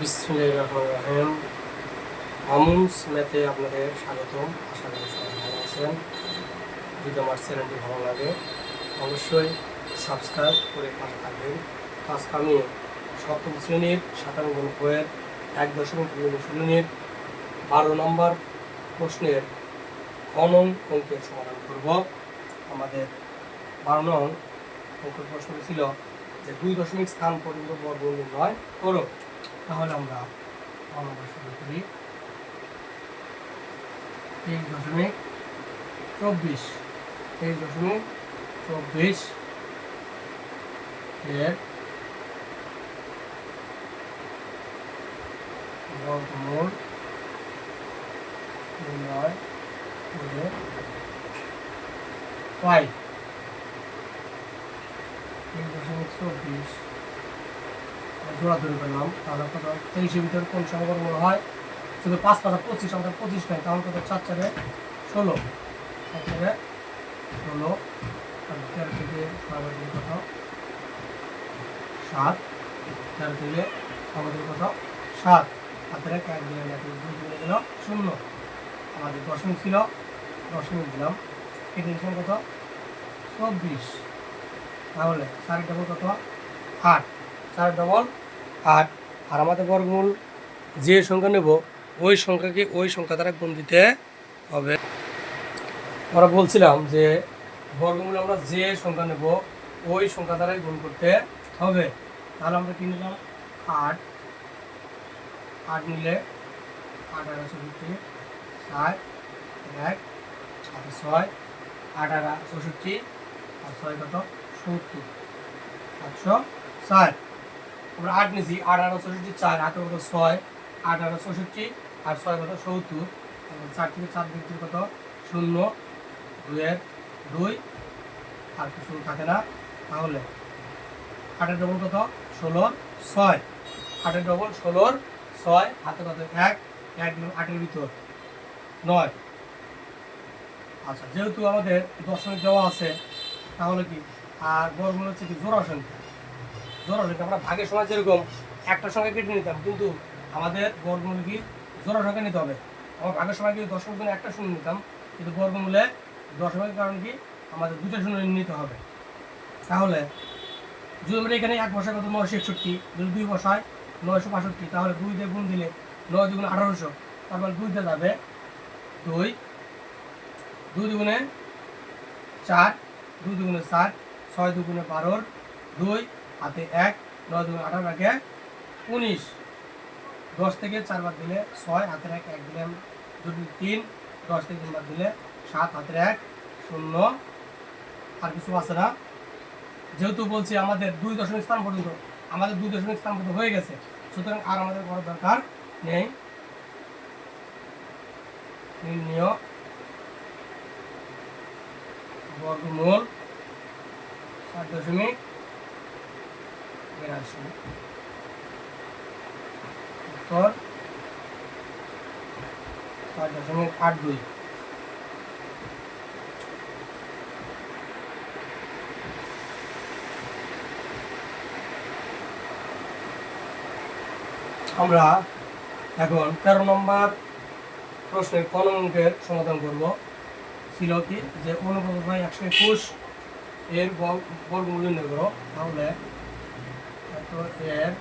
বিসমুল্লাহির রহমানির রহিম। আপনাদের স্বাগতম। আশা করি সবাই ভালো আছেন। যদি আমার চ্যানেলটি ভালো লাগে, অবশ্যই সাবস্ক্রাইব করে পাশে থাকবেন। আজকে আমি সপ্তম শ্রেণির সাতান্ন বইয়ের এক দশমিক দুই শ্রেণির বারো নম্বর প্রশ্নের অনং অঙ্কের সমাধান করব। আমাদের বারো নং অঙ্কের প্রশ্ন ছিল যে দুই দশমিক স্থান পর্যন্ত বর্গ নির্ণয় করো। তাহলে আমরা শুরু করি তেইশ দশমিক চব্বিশ, তেইশ দশমিক চব্বিশ এর বর্গমূল নির্ণয় করে পাই তেইশ দশমিক চব্বিশ তৈরি করলাম তাহলে কত? তেইশের ভিতরে কোন সংখ্যা মনে হয়? শুধু পাঁচ পাঁচা পঁচিশ, আমাদের পঁচিশ নয়, তাহলে কত? চার চারে ষোলো। চার চারে ষোলো। আর তেরো থেকে ছয় কত? সাত। তেরো থেকে আমাদের কত? সাত। হাতের এক এক দিলে এক, দুই দিলে গেল শূন্য। আমাদের দশমিক ছিল, দশমিক দিলাম। কেটে কত? চব্বিশ। তাহলে ডবল কত? আট। চার ডবল আট আর আমাদের বর্গমূল যে সংখ্যা নেব, ওই সংখ্যাকে ওই সংখ্যা দ্বারা গুণ দিতে হবে। আমরা বলছিলাম যে বর্গমূল আমরা যে সংখ্যা নেব, ওই সংখ্যা দ্বারাই গুণ করতে হবে। তাহলে আমরা কি নিলাম? আট। আট নিলে আট চৌষট্টি, ষাট, এক আট ছয় আট আট চৌষট্টি, আর ছয় কত? সত্তর। একশো চার আমরা আট নিয়েছি, আট আট চৌষট্টি, চার হাতে কত ছয়, আট আট চৌষট্টি, আর ছয় কত? সত্তর। চার থেকে চার থেকে কত? শূন্য দুয়ের দুই। আর কিছু থাকে না, তাহলে আটের ডবল কত? ষোলোর ছয়। আটের ডবল ষোলোর ছয়, হাতে কত? এক এক আটের ভিতর নয়। আচ্ছা যেহেতু আমাদের দশমিক দেওয়া আছে, তাহলে কি? আর বর্গমূল হচ্ছে কি? জোড়া সংখ্যা। জোড়া সংখ্যা আমরা ভাগের সময় যেরকম একটা সঙ্গে কেটে নিতাম, কিন্তু আমাদের বর্গমূল কি জোড়া সংখ্যা নিতে হবে। আমার ভাগের সময় কিন্তু দশমিক গুণে একটা শূন্য নিতাম, কিন্তু বর্গমূলে দশমিকের কারণ কি? আমাদের দুটো শূন্য নিতে হবে। তাহলে যদি আমরা এখানে এক বসায় কত? নয়শো একষট্টি, যদি দুই বসায় নয়শো বাষট্টি, তাহলে দুই দিয়ে গুণ দিলে নয় দুগুণ আঠারোশো তারপর দুই দিয়ে যাবে দুই। দুই দুগুণে চার, দুই দুগুণে সাত ছয় দুগুণে বারোর দুই। হাতে এক নয় দুগুণে আঠারো একে, উনিশ। দশ থেকে চার বাদ দিলে ছয়, হাতের এক এক দিলে দুই, তিন দশ থেকে তিন বাদ দিলে সাত, হাতের এক, শূন্য। আর কিছু আছে না? যেহেতু বলছি আমাদের দুই দশমিক স্থান পর্যন্ত, আমাদের দুই দশমিক স্থান পর্যন্ত হয়ে গেছে, সুতরাং আর আমাদের করার দরকার নেই। বর্গমূল। সাত দশমিক। উত্তর। সাত দশমিক আট দুই। আমরা এখন তেরো নম্বর প্রশ্নের অঙ্কের সমাধান করব। ছিল কি যে অনুপাত একশো একুশ এর বর্গ- বর্গমূল নির্ণয় করো। তাহলে এত এর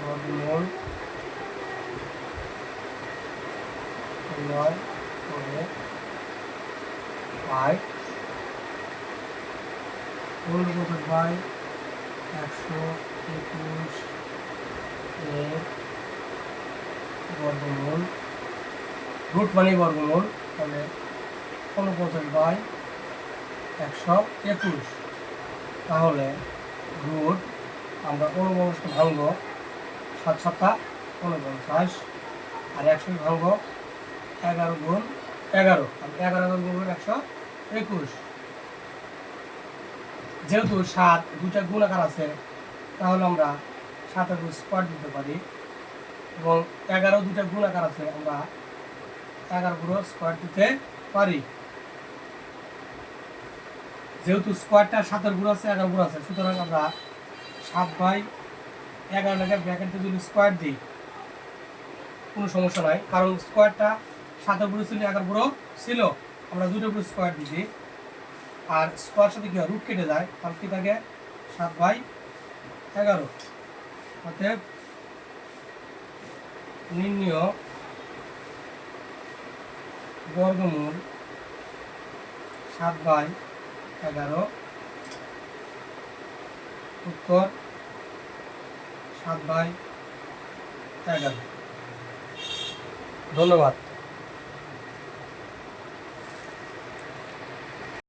বর্গমূল নির্ণয় করে পাই অনুপাত ভাই একশো একুশ এর বর্গমূল রুট মানে বর্গমূল তাহলে উনপঞ্চাশ বাই একশো একুশ। তাহলে রুট, আমরা উনপঞ্চাশকে ভাঙব সাত সাতটা উনপঞ্চাশ, আর একশো ভাঙব এগারো গুণ এগারো। এগারো গুণ গুণ একশো একুশ। যেহেতু সাত দুটা গুণাকার আছে, তাহলে আমরা সাত সাতের স্কোয়ার দিতে পারি। এবং এগারো দুটা গুণাকার আছে, আমরা এগারো গুলো স্কোয়ার দিতে পারি। যেহেতু স্কোয়ারটা সাতের গুণ আছে এগারো গুণ আছে, সুতরাং আমরা সাত বাই এগারোটাকে ব্র্যাকেটে যদি স্কোয়ার দিই, কোনো সমস্যা নাই, কারণ স্কোয়ারটা সাতের উপরে ছিল এগারো পুরো ছিল। আমরা দুটো উপরে স্কোয়ার দিছি আর স্কোয়ার সাথে কি হয়? রুট কেটে যায়, তাহলে কি থাকে? সাত বাই এগারো। অতএব নির্ণয় বর্গমূল সাত বাই এগারো। উত্তর সাত বাই এগারো। ধন্যবাদ।